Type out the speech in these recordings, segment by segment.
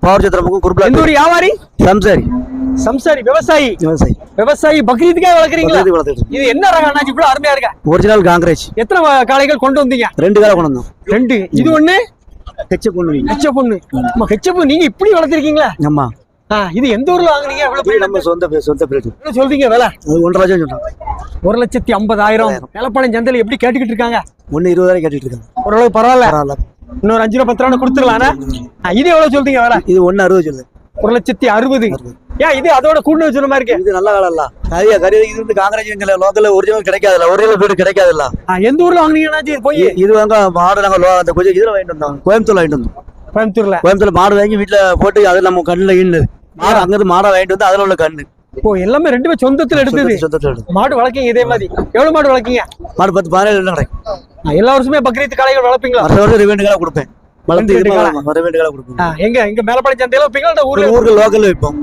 பக்கம் குருபலா எந்த ஊர் வியாபாரி சம்சாரி. சம்சாரி விவசாயி. விவசாயி. விவசாயி வளர்க்குறீங்களா? பக்ரீத்துக்கு வளர்த்துட்டு இது என்ன ரகம் அண்ணாச்சி? இவ்வளவு அருமையா இருக்கா? Original Congress. எத்தனை காளைகள் கொண்டு வந்தீங்க? ரெண்டு காலம் கொண்டு வந்தோம். ரெண்டு. இது ஒண்ணு? ஹெச்ச பொண்ணு. ஹெச்ச பொண்ணு. ஹெச்ச பொண்ணு நீங்க இப்படி வளர்த்திருக்கீங்களா? ஆமா. இது எந்த ஊர்ல வாங்குனீங்க? எவ்வளவு நம்ம சொந்த பே- சொந்த பிரேட் என்ன சொல்றீங்க விலை? ஒன்றரை லட்சம் சொன்னோம் ஒரு லட்சத்தி ஐம்பதாயிரம். நிலப்பாளையம் சந்தையில எப்படி கேட்டுக்கிட்டு இருக்காங்க? ஒன்று இருபதாயிரம் கேட்டுட்டு இருக்காங்க. ஓரளவு பரவாயில்ல. பரவாயில்ல. இன்னொரு அஞ்சு ரூபா பத்து ரூபா கொடுத்துடலாம்னா? ஆ, இது எவ்வளவு சொல்றீங்க விலை? இது ஒன்று அறுபது சொல்லுது. ஒரு லட்சத்தி அறுபது. ஏன் இது அதோட கூண்டு மாதிரி இருக்கு. இது நல்ல காலம் இல்ல கரியா கரி இது வந்து காங்கிரஸ் எங்களை லோக்கல்ல ஒரிஜினல் கிடைக்காதுல்ல. ஒரிஜினல் வீடு கிடைக்காதுல்ல. எந்த ஊர்ல வாங்குனீங்க அண்ணாச்சி? போய்? இது வாங்க மாடு நாங்கள் லோ அந்த கொஞ்சம் இதில் வாங்கிட்டு வந்தோம். கோயம்புத்தூர்ல வாங்கிட்டு வந்தோம். கோயம்புத்தூர்ல. கோயம்புத்தூர்ல மாடு வாங்கி வீட்டுல போட்டு அது நம்ம கண்ணுல ஈனுது மாடு அங்கிருந்து மாடை வாங்கிட்டு வந்து அதுல உள்ள கண்ணு. ஓ எல்லாமே ரெண்டுமே சொந்தத்துல எடுத்தது. சொந்தத்தில் மாடு வளர்க்கீங்க இதே மாதிரி. எவ்வளவு மாடு வளர்க்கீங்க? மாடு பத்து பதினேழு எல்லா வருஷமே பக்ரீத் காளைகள் வளர்ப்பீங்களா? வருஷம் வருஷம் ரெண்டு காலம் கொடுப்பேன். ரெண்டு காலம் கொடுப்பேன். எங்க எங்க மேலப்பாளையம் சந்தையில வைப்பீங்களா ஊர்ல? ஊருக்கு லோக்கல்ல வைப்போம்.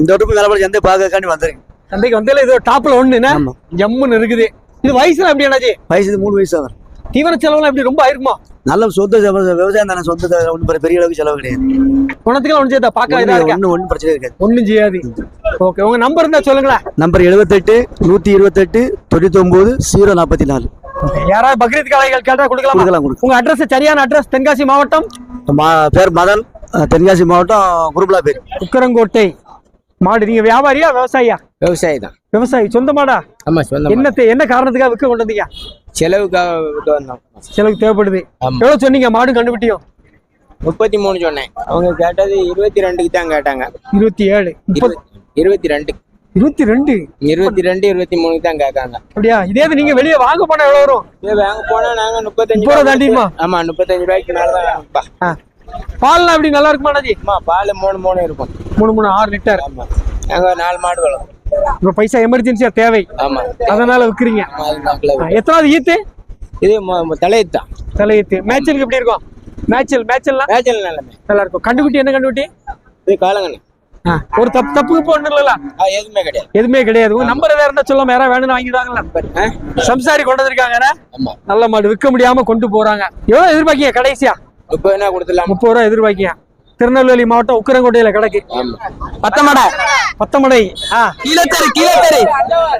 இந்த வட்டம் மேலே சந்தை பார்க்கக்காண்டி வந்துருங்க சந்தைக்கு வந்தால இது டாப்ல ஒண்ணுன்னா ஜம்முன்னு இருக்குது. இது வயசுல எப்படி அண்ணாச்சி? வயசு மூணு வயசு ஆகும். தீவன செலவுலாம் எப்படி ரொம்ப ஆயிருக்குமா? நல்ல சொந்த செலவு- விவசாயம் தானே சொந்த ஒன்றும் பெரிய அளவுக்கு செலவு கிடையாது. குணத்துக்கு ஒன்று சேர்த்தா பார்க்க ஒன்றும் ஒன்றும் பிரச்சனை இருக்காது. ஒண்ணும் செய்யாது. ஓகே உங்க நம்பர் இருந்தா சொல்லுங்களேன். நம்பர் எழுபத்தெட்டு நூற்றி இருபத்தெட்டு தொண்ணூத்தொம்பது ஜீரோ நாற்பத்தி நாலு யாராவது பக்ரீத் காளைகள் கேட்டா கொடுக்கலாமா? கொடுக்கலாம் கொடுக்கலாம். உங்க அட்ரஸ் சரியான அட்ரஸ் தென்காசி மாவட்டம்? பேர் மதன் தென்காசி மாவட்டம் குருபலா பேர். உக்கரங்கோட்டை. மாடு நீங்க வியாபாரியா விவசாயியா? விவசாயி தான் விவசாயி. சொந்த மாடா ஆமா சொந்தம் என்ன என்ன காரணத்துக்காக விற்க கொண்டு வந்தீங்க செலவுக்காக விட்டு வந்தோம். செலவுக்கு தேவைப்படுது. எவ்வளவு சொன்னீங்க மாடு கண்டுபிட்டியும் முப்பத்தி மூணு சொன்னேன். அவங்க கேட்டது இருபத்தி ரெண்டுக்கு தான் கேட்டாங்க. இருபத்தி ஏழு. இருபத்தி ரெண்டு. இருபத்தி ரெண்டு? இருபத்தி ரெண்டு இருபத்தி மூணுக்கு தான் கேட்காங்க. அப்படியா? இதே நீங்க வெளியே வாங்க போனா எவ்வளவு வரும்? வாங்க போனா நாங்க முப்பத்தஞ்சு முப்பது ரூபா ஆமா முப்பத்தஞ்சு ரூபாய்க்கு மேல தான் வாங்கப்பா. ஆ. பால்லாம் எப்படி? நல்லா இருக்குமா ஆமா பால் மூணு மூணு இருக்கும். மூணு மூணு ஆறு லிட்டர். ஆமா. நாங்க நாலு மாடு வளர்க்கோம் இப்ப பைசா எமர்ஜென்சியா தேவை. ஆமா. அதனால விற்கிறீங்க ஆ, எத்தனாவது ஈத்து? இது தலையீத்து தான். தலையீத்து மேட்சலுக்கு எப்படி இருக்கும்? மேட்சல் மேட்சல்லாம் மேய்ச்சல் நிலைமை நல்லா இருக்கும். கண்டுக்குட்டி என்ன கண்டுக்குட்டி இது காலங்கண்ணு. ஒரு தப்பு தப்புக்கு இல்லைல்ல? ஆ, எதுவுமே கிடையாது. எதுவுமே கிடையாது. நம்பர் வேற இருந்தா சொல்லாம யாராவது வேணும்னு வாங்கிடுவாங்களா? சம்சாரி கொண்டு வந்திருக்காங்க ஆமா. நல்ல மாடு விற்க முடியாம கொண்டு போறாங்க. எவ்வளவு எதிர்பார்க்கீங்க கடைசியா? முப்பது என்ன கொடுத்துடலாம்? முப்பது ரூபா எதிர்பார்க்கீங்க திருநெல்வேலி மாவட்டம் உக்கரங்கோட்டையில கிடக்கு. பத்தமடை பத்தமடை. ஆ. கீழத்தெரு கீழத்தெரு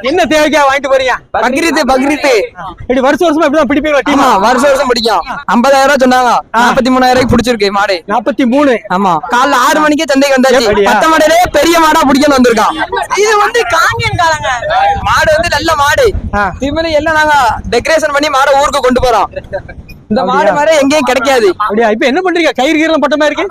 என்ன தேவைக்கா வாங்கிட்டு போறீங்க? பக்ரீத்து பக்ரீத்து. இப்படி வருஷம் வருஷமா இப்படிதான் பிடிப்பீங்களா டீமா? வருஷம் வருஷம் பிடிக்கும். ஐம்பதாயிரம் ரூபாய் சொன்னாங்க. நாற்பத்தி மூணாயிரம் ரூபாய்க்கு பிடிச்சிருக்கு மாடு. நாற்பத்தி மூணு. ஆமா. காலைல ஆறு மணிக்கே சந்தைக்கு வந்தாச்சு. எப்படியா? பத்த மாடையிலே பெரிய மாடா பிடிக்கணும் வந்திருக்கான். இது வந்து காங்கேன் காலங்க. மாடு வந்து நல்ல மாடு. ஆ. திமிரு எல்லாம் நாங்க டெக்கரேஷன் பண்ணி மாடை ஊருக்கு கொண்டு போறோம். இந்த மாடு மாதிரி எங்கேயும் கிடைக்காது. அப்படியா? இப்ப என்ன பண்றீங்க? கயிறு கீரெல்லாம் பட்ட மாதிரி இருக்கு?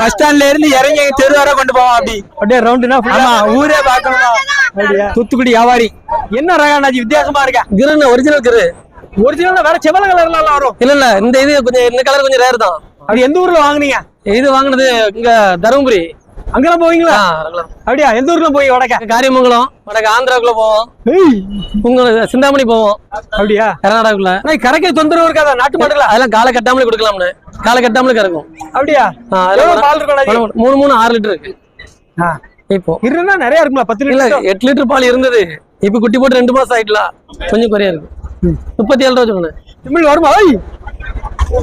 பஸ் ஸ்டாண்ட்ல இருந்து இறங்கி தெரு வர கொண்டு போவோம் அப்படி. அப்படியே ரவுண்டுனா ஆமா ஊரே பார்க்கணும் அப்படியா? தூத்துக்குடி வியாபாரி. என்ன ரகானாஜி வித்தியாசமா இருக்கா? கிரு ஒரிஜினல் கிரு? ஒரிஜினல் வேற செவல கலர்ல எல்லாம் வரும். இல்ல இல்ல இந்த இது கொஞ்சம் இந்த கலர் கொஞ்சம் ரேர் தான். அது எந்த ஊர்ல வாங்குனீங்க? இது வாங்கினது இங்க தருமபுரி. அங்கெல்லாம் போவீங்களா? அப்படியா? எந்த ஊர்ல போய் வடக்க? காரியமங்கலம் வடக்கு ஆந்திராக்குள்ள போவோம். ஏய், உங்க சிந்தாமணி போவோம். அப்படியா? கர்நாடகாக்குள்ள கரைக்க தொந்தரவு இருக்காதா நாட்டு மாடுகளா? அதெல்லாம் காலை கட்டாமலே கொடுக்கலாம்னு. காலை கட்டாமலே கறக்கும். அப்படியா? மூணு- மூணு ஆறு லிட்டர் இருக்கு. இப்போ. இருந்தா நிறைய இருக்குங்களா பத்து லிட்டர் எட்டு லிட்டர் பால் இருந்தது. இப்ப குட்டி போட்டு ரெண்டு மாசம் ஆயிட்டலாம் கொஞ்சம் குறையா இருக்கு. முப்பத்தி ஏழு ரூபா சொன்னேன். தமிழ் வருமா?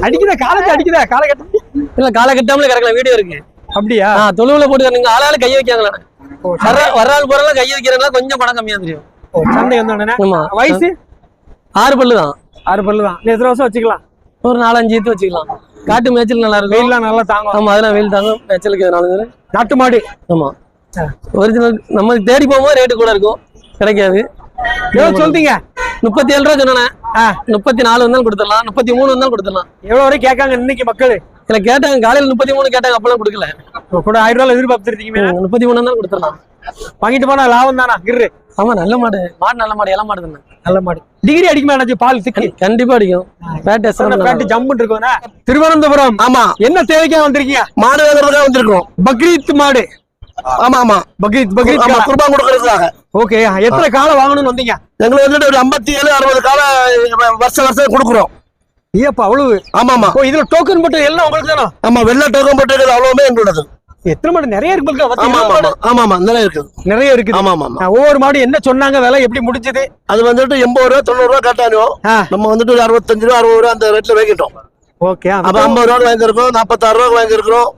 அடிக்குதா? காலத்தை அடிக்குதா? காலை கட்ட இல்ல காலை கட்டாமலே கறக்கலாம். வீடியோ இருக்கு. அப்படியா? தொழுவுல போட்டு நீங்க ஆளாளு கைய வைக்காங்களா வர்ற வர்ற ஆள் போறலாம் கைய வைக்கிறதுலாம் கொஞ்சம் பணம் கம்மியா தெரியும். வந்தோடனே வயசு? ஆறு பல்லு தான். ஆறு பல்லு தான். எத்தனை வருஷம் வச்சுக்கலாம்? ஒரு நாலஞ்சு ஈத்து வச்சுக்கலாம். காட்டு மேய்ச்சல் நல்லா இருக்கும். வெயில்லாம் நல்லா தாங்கும். ஆமா அதெல்லாம் வெயில் தாங்கும். மேய்ச்சலுக்கு நாலு நாட்டு மாடு. ஆமா. ஒரிஜினல் நம்ம தேடி போகும்போது ரேட்டு கூட இருக்கும். கிடைக்காது. எவ்வளவு சொல்றீங்க முப்பத்தி ஏழு ரூபா சொன்னேன். முப்பத்தி நாலு வந்தாலும் கொடுத்துடலாம். முப்பத்தி மூணு வந்தாலும் கொடுத்துடலாம். எவ்வளவு வரை கேட்காங்க இன்னைக்கு மக்கள்? இல்ல கேட்டாங்க காலையில முப்பத்தி மூணு கேட்டாங்க அப்பெல்லாம் கொடுக்கல. கூட ஆயிரம் ரூபாய் எதிர்பார்த்துருக்கீங்க முப்பத்தி மூணு வந்தாலும் கொடுத்துடலாம். வாங்கிட்டு போனா லாபம் தானா? கிரு ஆமா நல்ல மாடு. மாடு நல்ல மாடு எல்லாம் மாடு தானே. நல்ல மாடு. டிகிரி அடிக்குமா அண்ணாச்சி பால் திக்கு கண்டிப்பா அடிக்கும். பேட் பேண்ட் ஜம்முன்னு இருக்கும்னா திருவனந்தபுரம். ஆமா. என்ன தேவைக்கா வந்திருக்கீங்க? மாடு வாங்குறதுக்காக வந்திருக்கோம் பக்ரீத் மாடு. ஆமா ஆமா. பக்ரீத் பக்ரீத் ஆமா. குர்பான் கொடுக்கறதுக்காக. ஓகே எத்தனை காலம் வாங்கணும்னு வந்தீங்க? எங்களுக்கு வந்துட்டு ஒரு ஐம்பத்தி ஏழு அறுபது கால வருஷம் வருஷம் கொடுக்குறோம். ஏப்பா அவ்வளவு? ஆமா ஆமா இதுல டோக்கன் மட்டும் எல்லாம் உங்களுக்கு தானே? ஆமா வெள்ளை டோக்கம் போட்டு அவ்வளவுமே எங்களோடது எத்தனை மாடு? நிறைய இருக்கு இருக்கா? ஆமா ஆமா ஆமா ஆமா நிறைய இருக்குது மாடு நிறைய இருக்குது. ஆமா ஆமா ஒவ்வொரு மாடு என்ன சொன்னாங்க விலை எப்படி முடிஞ்சது? அது வந்துட்டு எண்பது ரூபா தொண்ணூறு ரூபா கட்டானோ ஆ. நம்ம வந்துட்டு ஒரு அறுபத்தஞ்சு ரூபா அறுபது ரூபா அந்த ரேட்ல வாங்கிட்டோம். ஓகே அப்ப ஐம்பது ரூபா வாங்கியிருக்கோம் நாற்பத்தாறு ரூபா வாங்கியிருக்கிறோம்.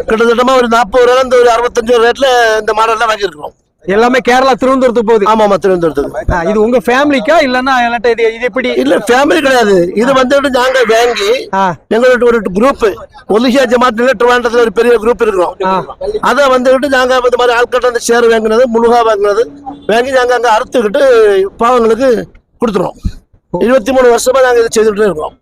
கிட்டத்தட்ட ஒரு நாற்பது ரூபா இந்த ஒரு அறுபத்தஞ்சு ரூபா ரேட்ல இந்த மாடல்லாம் வாங்கியிருக்கிறோம். எல்லாமே கேரளா திருவனந்தபுரத்துக்கு போகுது. ஆமா ஆமா திருவனந்தபுரத்துக்கு இது உங்க ஃபேமிலிக்கா இல்லன்னா இது இது எப்படி? இல்ல ஃபேமிலி கிடையாது. இது வந்துட்டு நாங்க வாங்கி எங்களோட ஒரு குரூப் ஒலிஷியா ஜமாத்துல ட்ரிவாண்டத்துல ஒரு பெரிய குரூப் இருக்கிறோம். அதை வந்துட்டு நாங்க இந்த மாதிரி ஆட்கிட்ட அந்த ஷேர் வாங்கினது முழுகா வாங்கினது வாங்கி நாங்க அங்க அறுத்துக்கிட்டு பாவங்களுக்கு கொடுத்துருவோம் இருபத்தி மூணு வருஷமா நாங்க இதை செய்துட்டு இருக்கோம்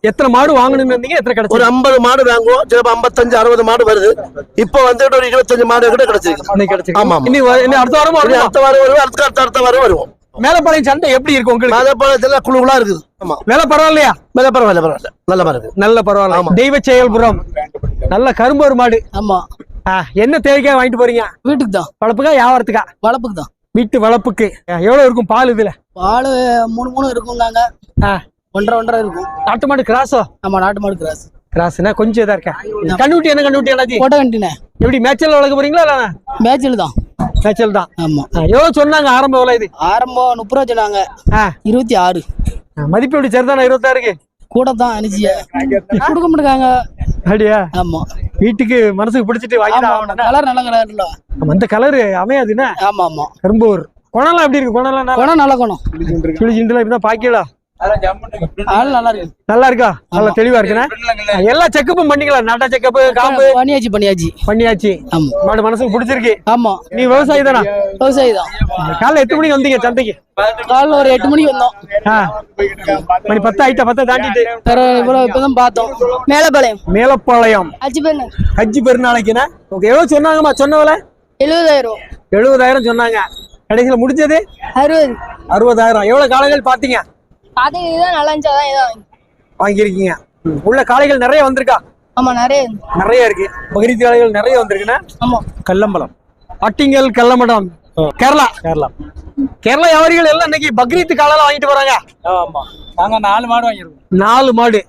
எத்தனை மாடு வாங்கணும்னு இருந்தீங்க? எத்தனை ஒரு கிடைச்சது ஐம்பது மாடு வாங்குவோம். சிலப்ப ஐம்பத்தஞ்சு அறுபது மாடு வருது. இப்போ வந்துட்டு ஒரு இருபத்தஞ்சு மாடு கூட கிடைச்சிருக்கு. ஆமா, ஆமா. இனி வ- இனி அடுத்த வாரமா? அடுத்த வாரம் வருவோம். அடுத்த அடுத்த அடுத்த வாரம் வருவோம். மேலப்பாளையம் சந்தை எப்படி இருக்கு உங்களுக்கு? இதெல்லாம் குழுகுலா இருக்குது. ஆமா விலை பரவாயில்லையா? மேல பரவாயில்ல பரவாயில்ல. நல்ல மாதிரி இருக்கு நல்ல பரவாயில்ல. தெய்வ செயல்புரம். நல்ல கரும்பு மாடு. ஆமா. என்ன தேவைக்காக வாங்கிட்டு போறீங்க? வீட்டுக்கு தான். வளர்ப்புக்கா வியாபாரத்துக்கா? வளர்ப்புக்கு தான். வீட்டு வளர்ப்புக்கு. எவ்வளவு இருக்கும் பால் இதுல? பால் மூணு மூணு இருக்குங்காங்க ஆ, ஒன்றரை ஒன்றரை இருக்கும் நாட்டு மாடு கிராஸோ? ஆமா நாட்டு மாடு கிராஸ். கிராஸ்னா கொஞ்சம் இதா இருக்கா கண்ணுட்டி என்ன கண்ணுட்டி அண்ணாச்சி? கோட்டை கண்டினே எப்படி மேய்ச்சல் வளர்க்க போறீங்களா இல்ல மேய்ச்சல் தான். மேய்ச்சல் தான். ஆமா. எவ்வளவு சொன்னாங்க ஆரம்ப விலை இது? ஆரம்பம் முப்பது ரூபா சொன்னாங்க. இருபத்தி ஆறு. மதிப்பு எப்படி? சரிதானா? இருபத்தாறுக்கு? கூட தான் அனுச்சிய. கொடுக்க மாட்டாங்க அப்படியா? ஆமா. வீட்டுக்கு மனசுக்கு பிடிச்சிட்டு வாங்கி கலர் நல்ல கலர்ல அந்த கலரு அமையாதுன்னா ஆமா ஆமா. கரும்பூர் குணம்லாம் எப்படி இருக்கு? குணம்லாம் குணம் நல்ல குணம். கிளி ஜிண்டுலாம் இப்பதான் பாக்கியலா? நல்லா இருக்கு. நல்லா இருக்கா? நல்லா தெளிவா இருக்குண்ணே? எல்லா செக்கப்பும் பண்ணிக்கலாம். நாட்டா செக்கப்பு காம்பு. பண்ணியாச்சு பண்ணியாச்சு. பண்ணியாச்சு. ஆமா. மாடு மனசுக்கு பிடிச்சிருக்கு. ஆமா. நீ விவசாயி தானா? விவசாயி தான். காலைல எட்டு மணிக்கு வந்தீங்க சந்தைக்கு? காலைல ஒரு எட்டு மணிக்கு வந்தோம். மணி பத்து ஆயிட்டா பத்தை தாண்டிட்டு. வேற இவ்வளவு இப்பதான் பார்த்தோம். மேலப்பாளையம். மேலப்பாளையம். அச்சு பேர் ஹஜ்ஜி பெருநாளைக்குண்ணே ஓகே எவ்வளவு சொன்னாங்கம்மா? சொன்னவள எழுபதாயிரம். எழுபதாயிரம் சொன்னாங்க. கடைசியில முடிஞ்சது? அறுபது. அறுபதாயிரம். எவ்வளவு காளைகள் பாத்தீங்க பாத்தீங்க இதுதான் நல்லா இருந்துச்சு அதான் இதான் வாங்கியிருக்கீங்க. உள்ள காளைகள் நிறைய வந்திருக்கா? ஆமா நிறைய நிறைய இருக்கு. பகிரித்தி காளைகள் நிறைய வந்திருக்குண்ணே? ஆமா. கல்லம்பலம் அட்டிங்கல் கல்லமடம் கேரளா? கேரளா. கேரளா வியாபாரிகள் எல்லாம் இன்னைக்கு பக்ரீத் காலால வாங்கிட்டு போறாங்க. ஆமா. நாங்க நாலு மாடு வாங்கிருக்கோம் நாலு மாடு.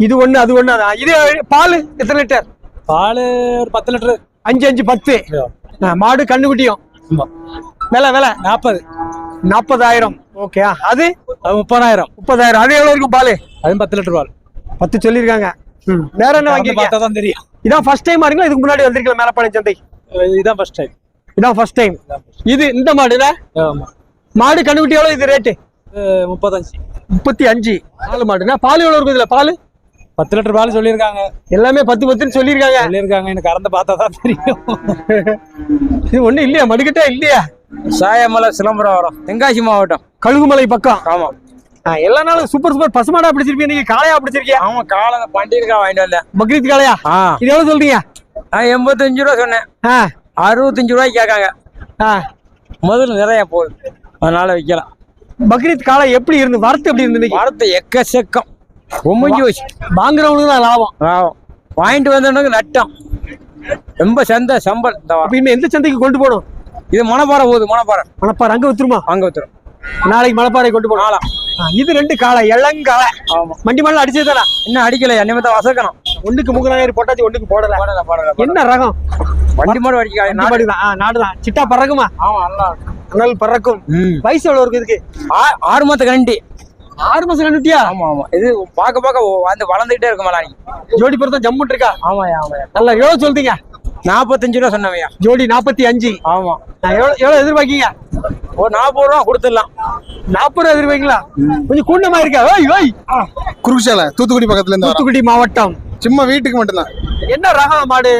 இது ஒண்ணு அது ஒண்ணு அதான் இது பால் எத்தனை லிட்டர்? பால் ஒரு பத்து லிட்டரு. அஞ்சு அஞ்சு பத்து. மாடு கண்ணுக்குட்டியும். விலை விலை? நாற்பது நாற்பதாயிரம் ஓகே அது? முப்பதாயிரம். முப்பதாயிரம். அது எவ்வளவு இருக்கும் பால்? அதுவும் பத்து லிட்டர் பால் பத்து சொல்லியிருக்காங்க. வேற என்ன வாங்கி பார்த்தா தான் தெரியும். இதான் ஃபர்ஸ்ட் டைம் இருக்கீங்களா? இதுக்கு முன்னாடி வந்திருக்கல மேலப்பாளையம் சந்தை? இதுதான் ஃபர்ஸ்ட் டைம் இதான் ஃபர்ஸ்ட் டைம் இது இந்த மாடுல? ஆமா. மாடு கண்ணுக்குட்டி எவ்வளவு? இது ரேட்டு முப்பத்தஞ்சு. முப்பத்தி அஞ்சு. நாலு மாடுனா? பால் எவ்வளவு இருக்கும் இதுல? பால்? பத்து லிட்டர் பால் சொல்லியிருக்காங்க. எல்லாமே பத்து பத்துன்னு சொல்லியிருக்காங்க. சொல்லியிருக்காங்க. எனக்கு கறந்து பார்த்தா தான் தெரியும். இது ஒண்ணும் இல்லையா? மடுக்கட்டே இல்லையா? சாயமலை சிலம்பரம் தென்காசி மாவட்டம். கழுகுமலை பக்கம். ஆமா. ஆ, எல்லா நாளும் சூப்பர் சூப்பர் பசுமாடா பிடிச்சிருப்பீங்க. நீங்க காளையா பிடிச்சிருக்கியா? ஆமா காலை பண்டிகை வாங்கிட்டு வந்தேன். பக்ரீத் காளையா? ஆ. இது எவ்வளவு சொல்றீங்க? நான் எண்பத்தஞ்சு ரூபா சொன்னேன். ஆ. அறுபத்தஞ்சு ரூபாய்க்கு கேட்காங்க. ஆ. முதல்ல நிறைய போகுது. அதனால விற்கலாம் பக்ரீத் காளை எப்படி இருந்து வரத்து எப்படி இருந்து வாரத்தை எக்கச்சக்கம். ரொம்ப வச்சு. வாங்குறவங்களுக்கு தான் லாபம். ஆமாம் வாங்கிட்டு வந்தவனுக்கு நட்டம். ரொம்ப சந்த சம்பல் இந்த வாரம் அப்ப இன்னும் எந்த சந்தைக்கு கொண்டு போகணும்? இது மணப்பாறை போகுது மணப்பாறை. மணப்பாறை அங்க வித்துருமா அங்க வச்சிரும் நாளைக்கு மணப்பாறை கொண்டு போகணும். நாளாம் ஆ, இது ரெண்டு காளை இளங்காளை. ஆமா. மண்டி மண்ணல அடிச்சது தானே? இன்னும் அடிக்கல நிமித்தம் வசக்கணும். ஒண்ணுக்கு முகநாயர் போட்டாச்சு ஒண்ணுக்கு போடல. போடல போடல என்ன ரகம்? வண்டி மாடு அடிக்காது வண்டி மாடு தான். ஆ, நாடுதான். சிட்டா பறக்குமா? ஆமா நல்லா அனல் பறக்கும். வயசு எவ்வளவு இருக்கு இதுக்கு? ஆறு மாத்த கரண்டி ஆறு மாசம் கண்டுட்டியா ஆமா ஆமா. இது பார்க்க பார்க்க வந்து வளர்ந்துகிட்டே இருக்கும் மலானி ஜோடி பொறுத்தா ஜம்முன் இருக்கா? ஆமாயா ஆமாயா நல்லா எவ்வளவு சொல்றீங்க? நாற்பத்தஞ்சு ரூபா சொன்னவையா ஜோடி நாற்பத்தி அஞ்சு. ஆமா. ஆ, எவ்வளவு எவ்வளவு எதிர்பார்க்கீங்க? ஒரு நாற்பது ரூபா கொடுத்துடலாம். நாற்பது ரூபா எதிர்பார்க்கீங்களா? கொஞ்சம் கூண்டமா இருக்கா? ஓய் ஓய். குறுக்குசாலை தூத்துக்குடி பக்கத்துல இருந்து தூத்துக்குடி மாவட்டம். சும்மா வீட்டுக்கு மட்டும்தான். என்ன ரகம் மாடு?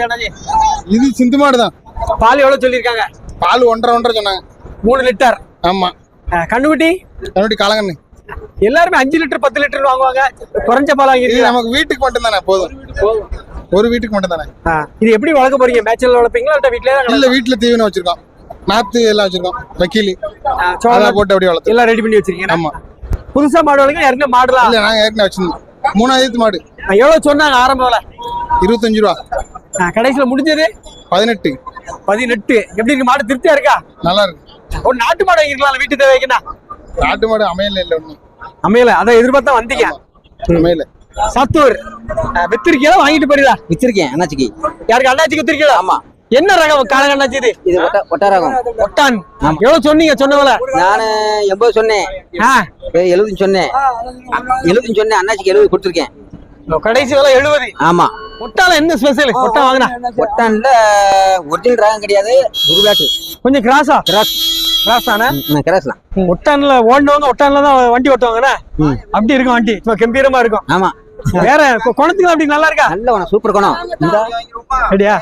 இது சிந்து மாடு தான். பால் எவ்வளவு சொல்லியிருக்காங்க? பால் ஒன்றரை ஒன்றரை சொன்னாங்க. மூணு லிட்டர். ஆமா. கண்ணுக்குட்டி? கண்ணுட்டி காலங்கண்ணு எல்லாருமே அஞ்சு லிட்டர் பத்து லிட்டர் வாங்குவாங்க. குறைஞ்ச பால் வாங்கிருக்கீங்க நமக்கு வீட்டுக்கு மட்டும்தானே போதும். ஒரு வீட்டுக்கு மட்டும்தானே. இது எப்படி வளர்க்க போறீங்க? மேட்ச்ல வளர்ப்பீங்களா? தான் இல்ல வீட்டுல தீவனம் வச்சிருக்கோம். நாத்து எல்லாம் வச்சிருக்கோம். வக்கீலி. சோளம் போட்டு அப்படியே வளர்த்து எல்லாம் ரெடி பண்ணி வச்சிருக்கீங்க ஆமா. புதுசா மாடு வளர்க்க ஏற்கனவே மாடுலாம் இல்ல நாங்க ஏற்கனவே வச்சிருந்தோம். மூணாயிரத்து மாடு. எவ்வளவு சொன்னாங்க ஆரம்ப விலை? இருபத்தஞ்சு ரூபா. கடைசியில முடிஞ்சது? பதினெட்டு. பதினெட்டு. எப்படி இருக்கு? மாடு திருப்தியா இருக்கா? நல்லா இருக்கு. ஒரு நாட்டு மாடு வாங்கிருக்கலாம் வீட்டு தேவைக்குன்னா. நாட்டு மாடு அமையல இல்ல ஒண்ணு அமையல அதை எதிர்பார்த்தா வந்தீங்க அமையல. சத்தூர். வித்திருக்கீங்களா வாங்கிட்டு போறீங்களா? வச்சிருக்கேன் அண்ணாச்சிக்கு. யாருக்கு அண்ணாச்சி குத்திருக்கீங்களா ஆமா. என்ன ரகம் காலங்க அண்ணாச்சி இது? இது ஒட்ட ஒட்டாரகம் ஒட்டான். எவ்வளவு சொன்னீங்க சொன்னவள நான் எண்பது சொன்னேன். ஆ. எழுபது சொன்னேன். எழுபது சொன்னேன் அண்ணாச்சிக்கு எழுபது கொடுத்துருக்கேன். கடைசி விலை எழுபது. ஆமா. ஒட்டால என்ன ஸ்பெஷல் ஒட்டா வாங்கினா? ஒட்டான்ல ஒரிஜினல் ரகம் கிடையாது உருளாட்டு கொஞ்சம் கிராஸா? கிராஸ். கிராஸ் தானே கிராஸ்லாம். ஒட்டான்ல ஓடுனவங்க ஒட்டான்ல தான் வண்டி ஓட்டுவாங்கண்ணே. அப்படி இருக்கும் வண்டி. கம்பீரமா இருக்கும். ஆமா. வேற குணத்துக்கு அப்படி நல்லா இருக்கா? நல்ல சூப்பர் குணம். அப்படியா?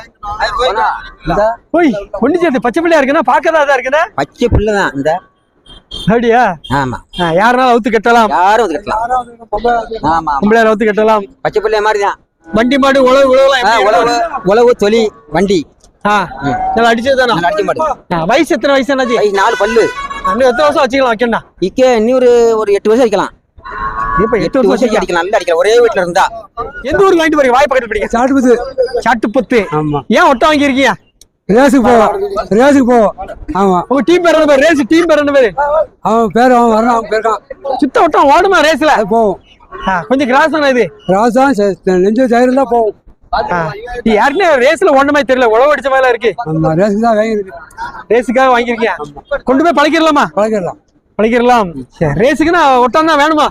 போய் ஒண்ணு சேர்த்து பச்சை பிள்ளையா இருக்குன்னா பார்க்கதா தான் இருக்குண்ணே? பச்சை புல்லு தான் இந்த. அப்படியா? ஆமா. யாருனாலும் அவுத்து கட்டலாம். யாரும் கட்டலாம். ஆமா பொம்பளையார் அவுத்து கட்டலாம். பச்சை புள்ளைய மாதிரி தான் வண்டி மாடு உழவு உழவு? உழவு தொலி வண்டி. ஆ நல்லா அடிச்சது தானே நல்ல அடி மாடு வயசு எத்தனை வயசு என்னாச்சு நாலு பல்லு இன்னும் எத்தனை வருஷம் வச்சுக்கலாம் வைக்கண்டா இக்க இன்னொரு ஒரு எட்டு வருஷம் அடிக்கலாம் இப்ப எட்டு வருஷம் அடிக்கலாம் நல்லா அடிக்கலாம் ஒரே வீட்டுல இருந்தா எந்த ஊருக்கு வாங்கிட்டு போறீங்க வாய் பக்கத்து பிடிங்க சாட்டுப்பத்து சாட்டுப்பத்து ஆமா ஏன் ஒட்ட வாங்கியிருக்கீங்க ரேஸுக்கு போவோம் ரேஸுக்கு போவோம் ஆமா உங்க டீம் பேர் என்ன பேர் ரேஸ் டீம் பேர் என்ன பேரு அவன் பேர் அவன் வரணும் அவன் பேருக்கான் சுத்த ஒட்டம் ஓடுமா ரேஸ்ல போவோம் கொஞ்சம் கிராஸ் தானே இது ராசா நெஞ்சு தயிர் தான் போவோம் யாருக்குமே ரேஸ்ல ஒண்ணு மாதிரி தெரியல உழவு அடிச்ச மாதிரி இருக்கு. ரேஸுக்காக வாங்கியிருக்கீங்க கொண்டு போய் பழக்கிடலாமா? பழக்கிடலாம். சரி, ரேஸுக்குன்னா ஒட்டம் தான் வேணுமா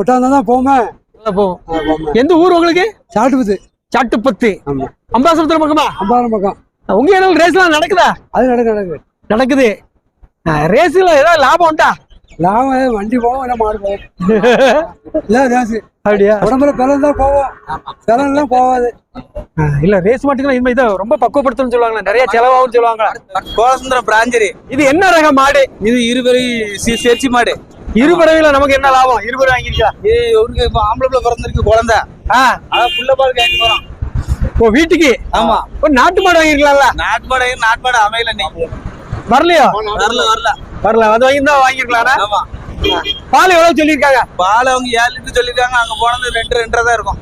ஒட்டாந்தா தான் போவோமே. நல்லா போகும் எந்த ஊர் உங்களுக்கு? சாட்டுப்பது சாட்டுப்பத்து. ஆமா. அம்பாசமுத்திரம் பக்கமா? அம்பாரம் பக்கம். உங்க ஏரியாவில் ரேஸ்லாம் நடக்குதா? அது நடக்கு நடக்கு. நடக்குது. ரேஸ்ல ஏதாவது லாபம் உண்டா? லாபம் வண்டி போவோம் இல்லை மாடு போவோம். இல்லை ரேஸு அப்படியா? உடம்புல பிறன் தான் போவோம். பிறன்லாம் போகாது இல்ல ரேஸ் மாட்டுக்கு இனிமே இதை ரொம்ப பக்குவப்படுத்தணும்னு சொல்லுவாங்க நிறைய செலவாகும் சொல்லுவாங்க கோலசுந்தரம் பிராஞ்சரி. இது என்ன ரக மாடு? இது இருபெரி சேர்ச்சி மாடு. இருபறவையில நமக்கு என்ன லாபம்? இருபது வாங்கிருக்கா இது இவருக்கு இப்போ ஆம்பளை பிள்ளை பிறந்திருக்கு குழந்தை. ஆ. அதான் புள்ள பால் கேட்டு போறோம் ஓ வீட்டுக்கு? ஆமா. ஒரு நாட்டு மாடு வாங்கிருக்கலாம்ல? நாட்டு மாடு நாட்டு மாடு அமையல நீங்க வரலையோ? வரல வரல. வரல அது வாங்கி தான் வாங்கிருக்கலாம் ஆமா. பால் எவ்வளவு சொல்லியிருக்காங்க? பால் அவங்க ஏழு லிட்டர் சொல்லிருக்காங்க அங்க போனது ரெண்டு ரெண்டரை தான் இருக்கும்.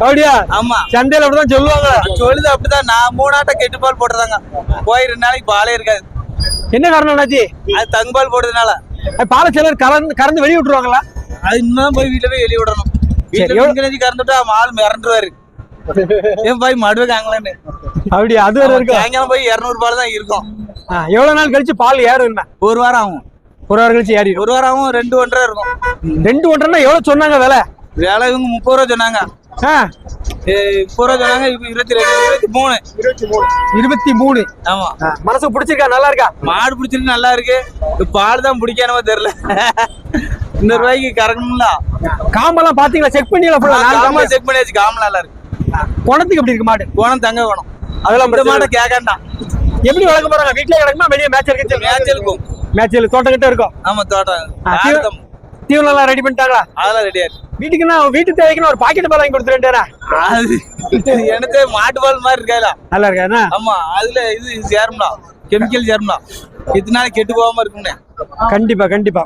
அப்படியா? ஆமா. சந்தையில அப்படிதான் சொல்லுவாங்க. சொல்லுது அப்படிதான் நான் மூணாட்ட கெட்டு பால் போட்டுறதாங்க போய் ரெண்டு நாளைக்கு பாலே இருக்காது. என்ன காரணம் என்னாச்சு? அது தங்க பால் போடுறதுனால. பாலை சிலர் கலந்து கறந்து வெளியே விட்டுருவாங்களா? அது இன்னும் போய் வீட்டுல போய் வெளியே விடணும். வீட்டுல கறந்துட்டா ஆள் மிரண்டுருவாரு. ஏன் போய் மடுவை காங்கலன்னு. அப்படியா? அது சாயங்காலம் போய் இருநூறு பால் தான் இருக்கும். எவ்வளவு நாள் கழிச்சு பால் ஏறும் என்ன? ஒரு வாரம் ஆகும். ஒரு வாரம் கழிச்சு ஏறிடும். ஒரு வாரம் ஆகும் ரெண்டு ஒன்றரை இருக்கும். ரெண்டு ஒன்றரை எவ்வளவு சொன்னாங்க விலை? வேலை இவங்க முப்பது ரூபா சொன்னாங்க. முப்பது ரூபா சொன்னாங்க இப்ப இருபத்தி ரெண்டு இருபத்தி மூணு. இருபத்தி மூணு. ஆமா. ஆ, மனசு பிடிச்சிருக்கா நல்லா இருக்கா? மாடு பிடிச்சிருக்கு நல்லா இருக்கு. பால் தான் பிடிக்கானமோ தெரியல. இன்னொரு ரூபாய்க்கு கறக்கணும்ல. காம்பெல்லாம் பாத்தீங்களா செக் காம்பு. செக் பண்ணியாச்சு. காம நல்லா இருக்கு. குணத்துக்கு எப்படி இருக்கு மாடு? போனம் தங்க வேணும் அதெல்லாம் இந்த மாட்டை கேட்காண்டாம் எப்படி வளர்க்க போறாங்க? வீட்லயே கிடக்குமா? வெளியே மேட்ச் இருக்கு மேய்ச்சலுக்கும் மேட்ச்ல தோட்டம் கிட்ட இருக்கும். ஆமா தோட்டம். தீவனம் எல்லாம் ரெடி பண்ணிட்டாங்களா? அதெல்லாம் ரெடியா இருக்கு வீட்டுக்கு நான் வீட்டு தேவைக்கு ஒரு பாக்கெட் பால் வாங்கி கொடுத்துருட்டேன் அது எனக்கு மாட்டு பால் மாதிரி இருக்காதா நல்லா இருக்கா என்ன? ஆமா அதுல இது சேரும்லாம் கெமிக்கல் சேரும்லாம் இத்தனை நாள் கெட்டு போகாம இருக்கும்னு. கண்டிப்பா கண்டிப்பா.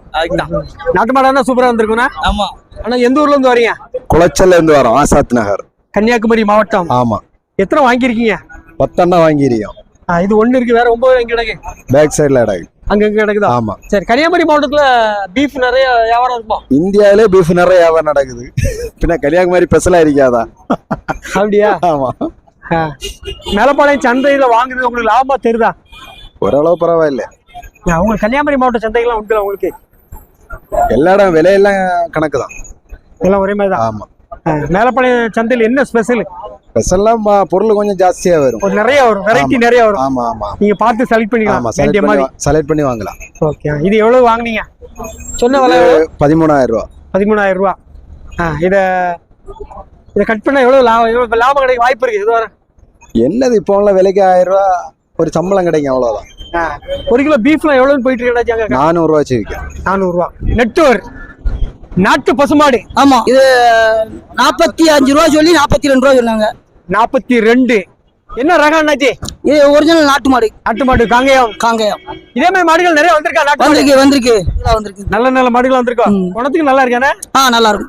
நாட்டு மாடா சூப்பரா வந்திருக்குண்ணா ஆமா. ஆனா எந்த ஊர்ல இருந்து வரீங்க? குளச்சல்ல இருந்து வரோம் ஆசாத் நகர். கன்னியாகுமரி மாவட்டம். ஆமா. எத்தனை வாங்கியிருக்கீங்க? பத்தெண்ணா வாங்கிருக்கோம் இது ஒண்ணு இருக்கு வேற ஒன்பது எங்க கிடக்கு. பேக் சைடுல இடம் அங்க எங்க கிடக்குதா? ஆமா. சரி கன்னியாகுமரி மாவட்டத்துல பீஃப் நிறைய வியாபாரம் இருக்கும்? இந்தியாவிலே பீஃப் நிறைய வியாபாரம் நடக்குது. பின்ன கன்னியாகுமரி ஸ்பெஷலா இருக்காதா? அப்படியா? ஆமா. மேலப்பாளையம் சந்தையில வாங்குறது உங்களுக்கு லாபமா தெரியுதா? ஓரளவு பரவாயில்ல. உங்களுக்கு கன்னியாகுமரி மாவட்ட சந்தைகள்லாம் உண்டு உங்களுக்கு? எல்லா இடம் விலையெல்லாம் கணக்கு தான் எல்லாம் ஒரே மாதிரி தான் ஆமா மேலப்பாளையம் சந்தையில் என்ன ஸ்பெஷல் ஸ்பெஷல்லாம் பொருள் கொஞ்சம் ஜாஸ்தியா வரும். நிறைய வரும். வெரைட்டி நிறைய வரும். ஆமா ஆமா. நீங்க பார்த்து செலக்ட் ஆமா பண்ணிக்கலாம் வேண்டிய செலக்ட் மாதிரி. பண்ணி செலக்ட் பண்ணி வாங்கலாம். ஓகே இது எவ்வளவு வாங்குனீங்க? சொன்ன விலை எவ்வளவு? பதிமூணாயிரம் ரூபா. பதிமூணாயிரம் ரூபா. ஆ இத இதை கட் பண்ணா எவ்வளவு லாபம் எவ்வளவு லாபம் கிடைக்க வாய்ப்பு இருக்கு இது வர என்னது இப்போ உள்ள விலைக்கு ஆயிரம் ரூபா? ஒரு சம்பளம் கிடைக்கும் அவ்வளவுதான். ஒரு கிலோ பீஃப்லாம் எவ்வளவுன்னு போயிட்டு இருக்கா நானூறு ரூபா வச்சிருக்கேன். நானூறு ரூபா நெட்டோர் நாட்டு பசுமாடு. ஆமா இது நாற்பத்தி அஞ்சு ரூபா சொல்லி நாற்பத்தி ரெண்டு ரூபா சொன்னாங்க. நாற்பத்தி ரெண்டு. என்ன ரகம் என்னாச்சு இது ஒரிஜினல் நாட்டு மாடு. நாட்டு மாடு காங்கேயம்? காங்கேயம். இதே மாதிரி மாடுகள் நிறைய வந்திருக்கா நாட்டு வந்திருக்கு வந்திருக்கு வந்திருக்கு. நல்ல நல்ல மாடுகள் வந்திருக்கோம் குணத்துக்கு நல்லா இருக்கானே? ஆ நல்லா இருக்கும்.